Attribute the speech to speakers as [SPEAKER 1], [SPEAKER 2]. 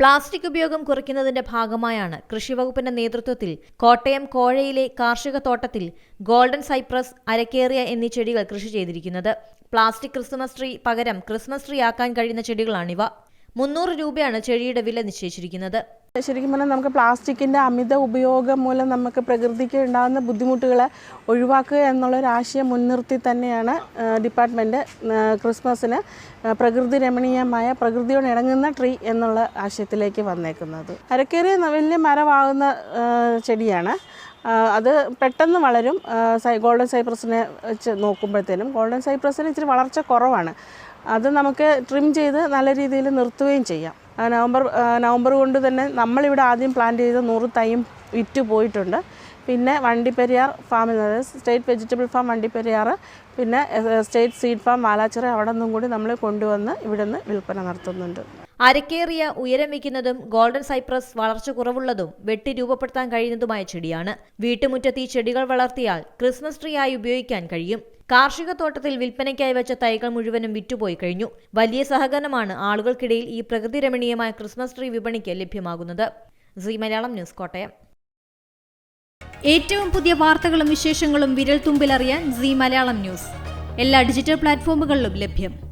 [SPEAKER 1] Plastic ഉപയോഗം കുറയ്ക്കുന്നതിന്റെ ഭാഗമായാണ് കൃഷിവകുപ്പിന്റെ നേതൃത്വത്തിൽ കോട്ടയം കോഴയിലെ കാർഷിക തോട്ടത്തിൽ ഗോൾഡൻ സൈപ്രസ് അരക്കേറിയ എന്നീ ചെടികൾ കൃഷി ചെയ്തിരിക്കുന്നത്. പ്ലാസ്റ്റിക് ക്രിസ്മസ് ട്രീ പകരം ക്രിസ്മസ് ട്രീ ആക്കാൻ കഴിയുന്ന ചെടികളാണിവ. മുന്നൂറ് രൂപയാണ് ചെടിയുടെ വില നിശ്ചയിച്ചിരിക്കുന്നത്.
[SPEAKER 2] ശരിക്കും പറഞ്ഞാൽ നമുക്ക് പ്ലാസ്റ്റിക്കിന്റെ അമിത ഉപയോഗം മൂലം നമുക്ക് പ്രകൃതിക്ക് ഉണ്ടാകുന്ന ബുദ്ധിമുട്ടുകളെ ഒഴിവാക്കുക എന്നുള്ളൊരു ആശയം മുൻനിർത്തി തന്നെയാണ് ഡിപ്പാർട്ട്മെന്റ് ക്രിസ്മസിന് പ്രകൃതി രമണീയമായ പ്രകൃതിയോട് ഇണങ്ങുന്ന ട്രീ എന്നുള്ള ആശയത്തിലേക്ക് വന്നേക്കുന്നത്. അരക്കേറിയ ന- വലിയ മരമാകുന്ന ചെടിയാണ്. അത് പെട്ടെന്ന് വളരും. സൈ ഗോൾഡൻ സൈപ്രസിനെ വെച്ച് നോക്കുമ്പോഴത്തേനും ഗോൾഡൻ സൈപ്രസിന് ഇച്ചിരി വളർച്ച കുറവാണ്. അത് നമുക്ക് ട്രിം ചെയ്ത് നല്ല രീതിയിൽ നിർത്തുകയും ചെയ്യാം. നവംബർ നവംബർ കൊണ്ട് തന്നെ നമ്മളിവിടെ ആദ്യം പ്ലാൻ ചെയ്ത നൂറ് തൈയും വിറ്റ് പോയിട്ടുണ്ട്. പിന്നെ വണ്ടിപ്പെരിയാർ ഫാമിൽ അതായത് സ്റ്റേറ്റ് വെജിറ്റബിൾ ഫാം വണ്ടിപ്പെരിയാർ പിന്നെ സ്റ്റേറ്റ് സീഡ് ഫാം വാലാച്ചിറ അവിടെ നിന്നും കൂടി നമ്മൾ കൊണ്ടുവന്ന് ഇവിടെ നിന്ന് വിൽപ്പന നടത്തുന്നുണ്ട്.
[SPEAKER 1] അരക്കേറിയ ഉയരം വയ്ക്കുന്നതും ഗോൾഡൻ സൈപ്രസ് വളർച്ച കുറവുള്ളതും വെട്ടി രൂപപ്പെടുത്താൻ കഴിയുന്നതുമായ ചെടിയാണ്. വീട്ടുമുറ്റത്ത് ഈ ചെടികൾ വളർത്തിയാൽ ക്രിസ്മസ് ട്രീ ആയി ഉപയോഗിക്കാൻ കഴിയും. കാർഷിക തോട്ടത്തിൽ വിൽപ്പനയ്ക്കായി വെച്ച തൈകൾ മുഴുവനും വിറ്റുപോയി കഴിഞ്ഞു. വലിയ സഹകരണമാണ് ആളുകൾക്കിടയിൽ ഈ പ്രകൃതി രമണീയമായ ക്രിസ്മസ് ട്രീ വിപണിക്ക് ലഭ്യമാകുന്നത്. C Malayalam news Kottayam.
[SPEAKER 3] ഏറ്റവും പുതിയ വാർത്തകളും വിശേഷങ്ങളും വിരൽ തുമ്പിലറിയാൻ സി മലയാളം ന്യൂസ്. എല്ലാ ഡിജിറ്റൽ പ്ലാറ്റ്ഫോമുകളിലും ലഭ്യം.